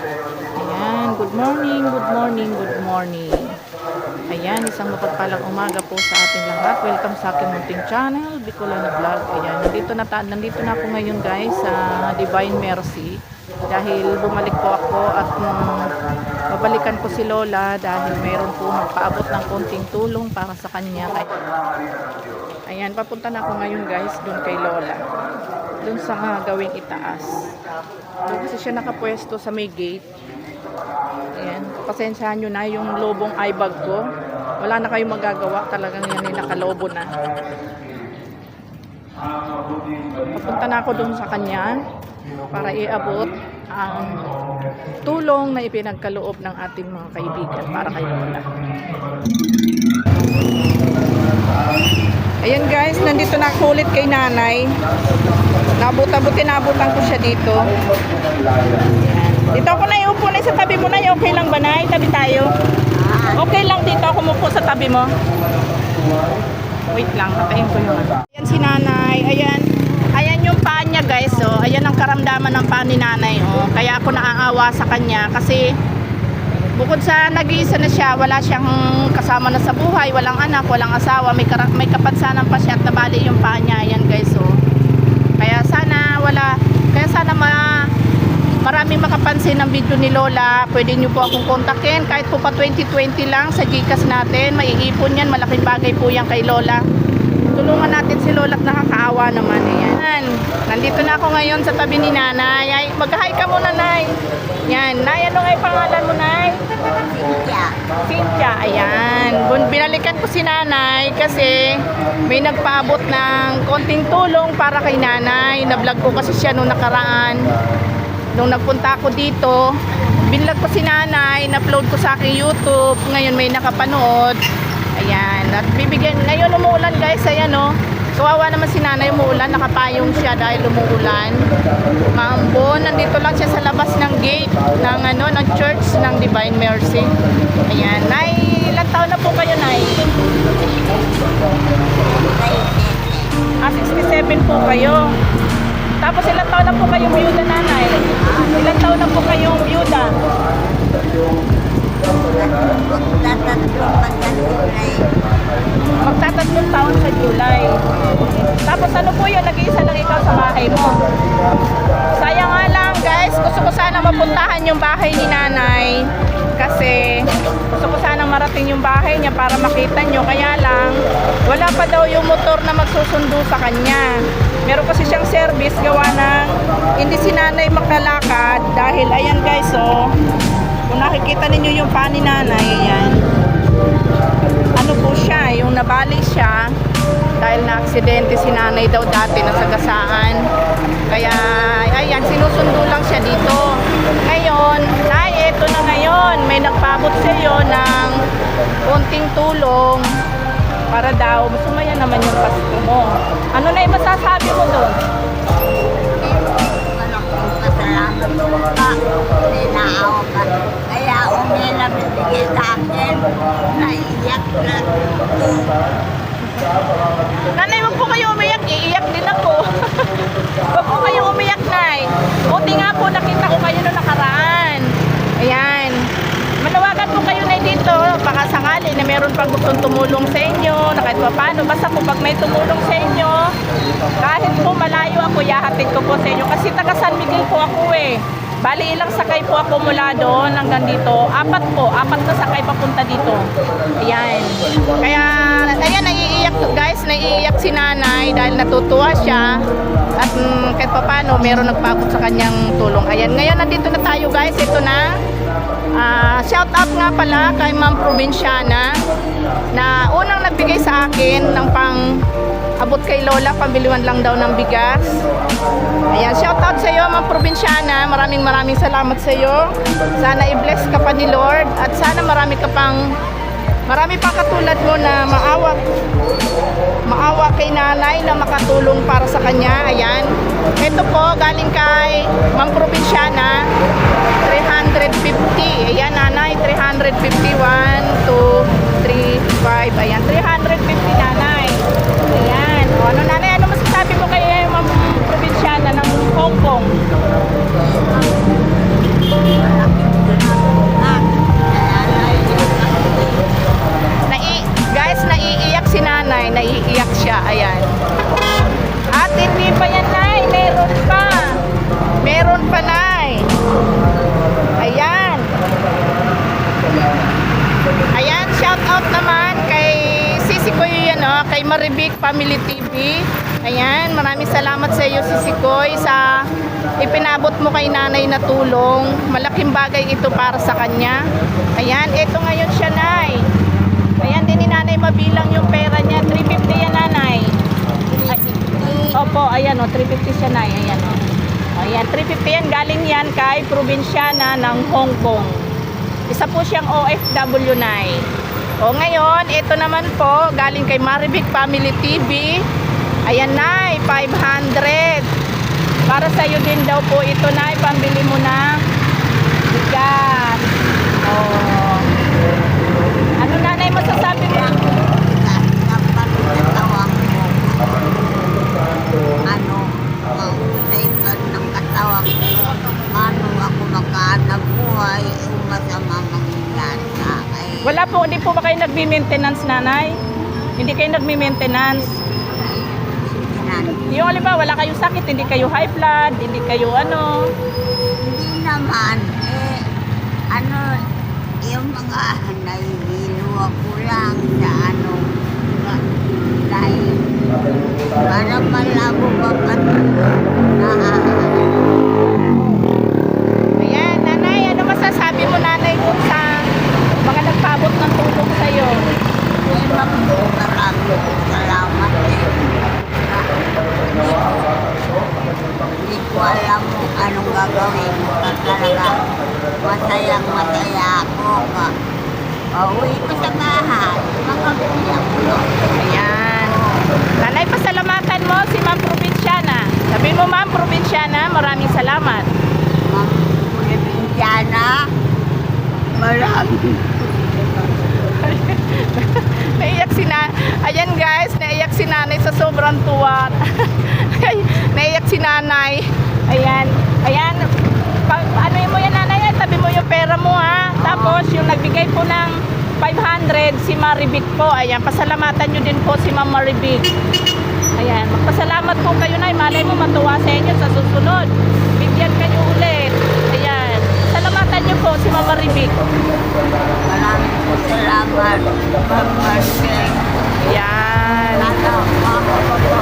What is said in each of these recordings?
Ayan, good morning, good morning, good morning. Ayan, isang mapagpalang umaga po sa ating lahat. Welcome sa aking munting channel, Bicolana Vlog. Ayan, nandito na, nandito na ako ngayon guys sa Divine Mercy. Dahil bumalik po ako at mm, babalikan ko si Lola dahil mayroon po magpaabot ng konting tulong para sa kanya. Kay- Ayan, papunta na ako ngayon guys doon kay Lola. Doon sa ah, gawing itaas. Doon kasi siya nakapwesto sa may gate. Ayan, pasensyahan nyo na yung lobong eye bag ko. Wala na kayong magagawa. Talagang yan ay nakalobo na. Papunta na ako doon sa kanya para iabot ang tulong na ipinagkaloob ng ating mga kaibigan para kay Lola. Ayan guys, nandito na ako ulit kay nanay. Nabot-abot, tinabutan ko siya dito. Dito ako na iupo na sa tabi mo na. Okay lang ba na? Tabi tayo. Okay lang dito ako mupo sa tabi mo. Wait lang, patayin ko yung. Ayan si nanay. Ayan. Paa niya guys. Oh. Ayan ang karamdaman ng paa ni nanay. Oh. Kaya ako naaawa sa kanya kasi bukod sa nag-iisa na siya, wala siyang kasama na sa buhay, walang anak, walang asawa, may, kara- may kapansanan pa siya at nabali yung paa niya. Ayan guys. Oh. Kaya sana wala, kaya sana ma, maraming makapansin ng video ni Lola. Pwede niyo po akong kontakin kahit po pa 2020 lang sa Gcash natin. Maiipon yan, malaking bagay po yan kay Lola. Tulungan natin si Lola at nakakaawa naman. Ayan. Nandito na ako ngayon sa tabi ni Nanay. Ay, mag-hi ka muna, Nay. Yan. Nay, ano nga pangalan mo, Nay? Cynthia. Cynthia, ayan. Bun- Binalikan ko si nanay kasi may nagpaabot ng konting tulong para kay nanay. Nablog ko kasi siya nung nakaraan. Nung nagpunta ako dito, binlog ko si nanay, na-upload ko sa aking YouTube. Ngayon may nakapanood. Ayan. At bibigyan, ngayon umuulan guys, ayan o. Kawawa naman si nanay umuulan, nakapayong siya dahil umuulan. Maambon, nandito lang siya sa labas ng gate ng ano ng church ng Divine Mercy. Ayan, Nay, ilang taon na po kayo, Nay? Ah, 67 po kayo. Tapos ilang taon na po kayong byuda, Nanay? Ilang taon na po kayong byuda? Magtatatlong. Magtatatlong taon sa July. Tapos ano po yun, nag-iisa lang ikaw sa bahay mo. Sayang nga lang guys, gusto ko sana mapuntahan yung bahay ni nanay. Kasi gusto ko sana marating yung bahay niya para makita nyo. Kaya lang, wala pa daw yung motor na magsusundo sa kanya. Meron kasi siyang service gawa ng hindi si nanay makalakad dahil ayan guys oh. Kung nakikita ninyo yung pa ni nanay, ayan ano po siya, yung nabali siya dahil na aksidente si nanay daw dati na sagasaan. Kaya, ayan, sinusundo lang siya dito. Ngayon, nay, eto na ngayon, may nagpabot sa iyo ng konting tulong para daw, sumaya naman yung Pasko mo. Ano na yung masasabi mo doon? Pasalamat po ka. Ninaawa ka. Kaya bibigay sa akin. Naiyak na. Nanay, wag po kayo umiyak. Iiyak din ako. wag po kayo umiyak, Nay. Buti nga po, nakita ko kayo noong nakaraan. Ayan. Manawagan po kayo na dito. Baka sakali na meron pang gustong tumulong sa inyo, na kahit pa paano. Basta po pag may tumulong sa inyo, kahit po malayo ako, yahatid ko po sa inyo. Kasi taga San Miguel po ako eh. Bali, ilang sakay po ako mula doon hanggang dito. Apat po, apat na sakay papunta dito. Ayan. Kaya, ayan, naiiyak guys, naiiyak si nanay dahil natutuwa siya. At mm, kahit pa paano, meron nagpabot sa kanyang tulong. Ayan, ngayon nandito na tayo guys, ito na. Ah, shout out nga pala kay Ma'am Provinciana na unang nagbigay sa akin ng pang abot kay Lola, pambiliwan lang daw ng bigas. Ayan, shout out sa iyo, Ma'am Provinciana. Maraming maraming salamat sa iyo. Sana i-bless ka pa ni Lord at sana marami ka pang marami pang katulad mo na maawa maawa kay nanay na makatulong para sa kanya. Ayan. Ito po, galing kay Ma'am Provinciana, 350. Ayan, nanay, 351, 2, 3, 5. Ayan, 350 nanay. Ayan. O, ano nanay, kay Maribik Family TV. Ayan, maraming salamat sa iyo Sisi Koy sa ipinabot mo kay nanay na tulong. Malaking bagay ito para sa kanya. Ayan, ito ngayon siya, Nay. Ayan, din ni nanay mabilang yung pera niya. 350 yan, nanay. Opo, ayan o, 350 siya na, ayan o. Ayan, 350 yan, galing yan kay probinsyana ng Hong Kong. Isa po siyang OFW na O ngayon, ito naman po, galing kay Maribik Family TV. Ayan na, 500. Para sa iyo din daw po ito na, pambili mo na bigas. Oh. Ano nanay masasabi mo? Kapag katawan mo, ano, mausay ka ng katawan ko, paano ako makahanap buhay, yung masama mangyayari sa akin. Wala po, hindi po ba kayo nagmi-maintenance nanay? Hindi kayo nagmi-maintenance? Hindi Yung halimbawa, wala kayong sakit, hindi kayo high blood, hindi kayo ano. naman, eh, ano, yung mga nahihilo ako lang sa ano, dahil para malabo ba pa na Ayan, nanay, ano masasabi mo nanay kung sa mga nagpabot ng tulong sa'yo? Ay, maraming salamat eh. Hindi, ko alam kung anong gagawin ko na talaga. Masayang masaya ako ka. Pauwi ko sa bahay. Makapilak ko. Ayan. Nanay, pasalamatan mo si Ma'am Probinsyana. Sabi mo, Ma'am Probinsyana, maraming salamat. Ma'am Diana, marami. Naiyak si na Ayan guys, naiyak si nanay sa sobrang tuwa. Naiyak si nanay. Ayan. Ayan. Pa, ano mo yan nanay? Ay, Tabi mo yung pera mo ha. Tapos yung nagbigay po ng 500 si Maribik po. Ayan, pasalamatan nyo din po si Ma'am Maribik. Ayan, magpasalamat po kayo na. Malay mo matuwa sa inyo sa susunod. Bigyan kayo ulit. Ayan. Po si Ma'am Maribik. Maraming po salamat. Ma'am Marcel. Ayan. Sana ko kayo.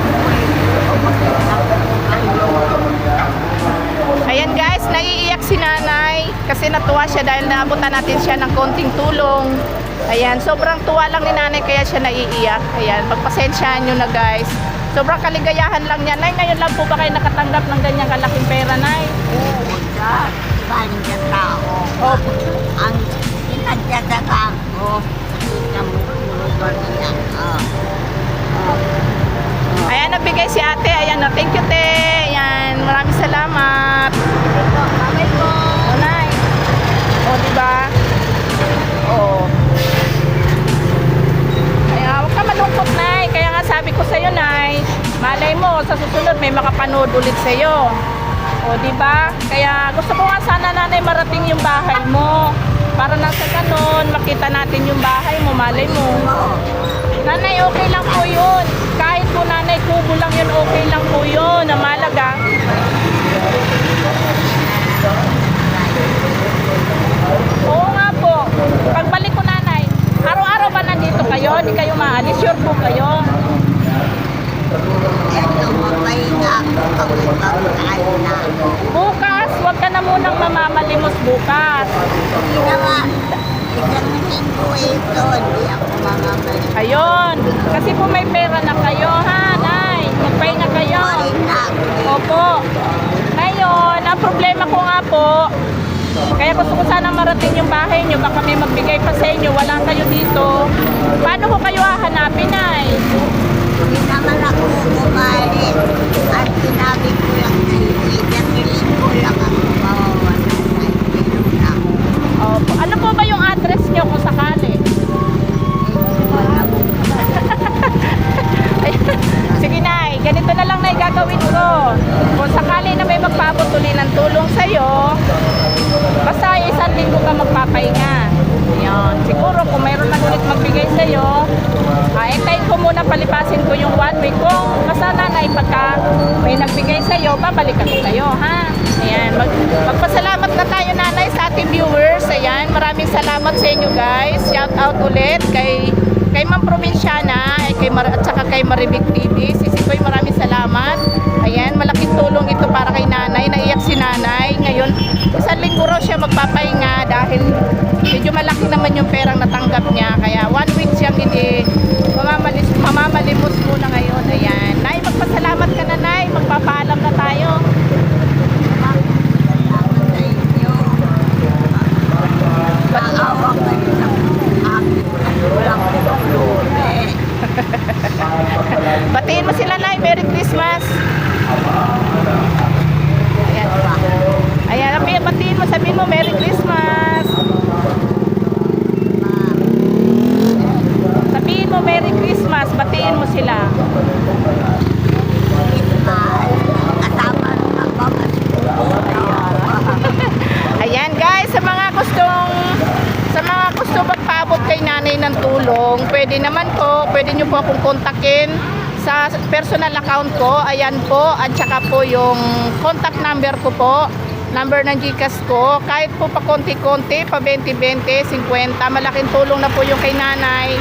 Ayan guys, naiiyak si nanay kasi natuwa siya dahil naabutan natin siya ng konting tulong. Ayan, sobrang tuwa lang ni nanay kaya siya naiiyak. Ayan, pagpasensyahan nyo na guys. Sobrang kaligayahan lang niya. Nay, ngayon lang po ba kayo nakatanggap ng ganyang kalaking pera, Nay? Oo, baling sa tao. Opo. Ang pinagdadagang ko, kuluban niya. Ah. Ayan, nagbigay si ate. Ayan, na, thank you, te. Ayan, maraming salamat. Bye po. O, Nay. O, diba? O. Kaya huwag ka malungkot, Nay. Kaya nga sabi ko sa'yo, Nay, malay mo, sa susunod may makapanood ulit sa'yo. O, di ba? Kaya gusto ko nga sana, Nanay, marating yung bahay mo. Para nasa ganun, makita natin yung bahay mo, malay mo. Nanay, okay lang po yun. Kahit po nanay, kubo lang yun, okay lang po yun. Na malaga. Oo nga po. Pagbalik ko nanay, araw-araw ba nandito kayo? Di kayo maalis? Sure po kayo? Na. Bukas, wag ka na munang mamamalimos bukas. Hindi naman. Isang ito, hindi ako mamamali. Ayun. Kasi po may pera na kayo, ha, nay? Kayo. Pahinga ako eh. Opo. Ngayon, ang problema ko nga po, kaya gusto ko sana marating yung bahay nyo, baka may magbigay pa sa inyo, wala kayo dito. Paano ko kayo hahanapin ay? Hindi naman ako kumalit. At sinabi ko lang na isang linggo lang ako mawawala sa inyo na. Opo. Ano po ba yung address nyo kung Mag magpasalamat na tayo nanay sa ating viewers. Ayan, maraming salamat sa inyo guys. Shout out ulit kay kay Ma'am Provinciana ay kay Mar at saka kay Maribic TV. Sisi Koy, maraming salamat. Ayan, malaking tulong ito para kay nanay. Naiyak si nanay. Ngayon, isang linggo raw siya magpapahinga dahil medyo malaki naman yung perang natanggap niya. Kaya one week siyang naman po, pwede nyo po akong kontakin sa personal account ko. Ayan po. At saka po yung contact number ko po. Number ng Gcash ko. Kahit po pa konti-konti, pa 20-20, 50. Malaking tulong na po yung kay nanay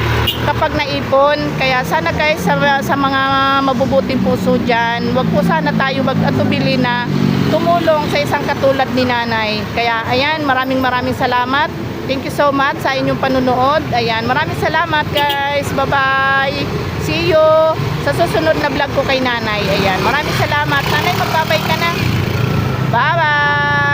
kapag naipon. Kaya sana guys, sa, sa mga mabubuting puso dyan, wag po sana tayo mag-atubili na tumulong sa isang katulad ni nanay. Kaya ayan, maraming maraming salamat. Thank you so much sa inyong panunood. Ayan, maraming salamat guys. Bye-bye. See you sa susunod na vlog ko kay nanay. Ayan, maraming salamat. Nanay, magbabay ka na. Bye-bye.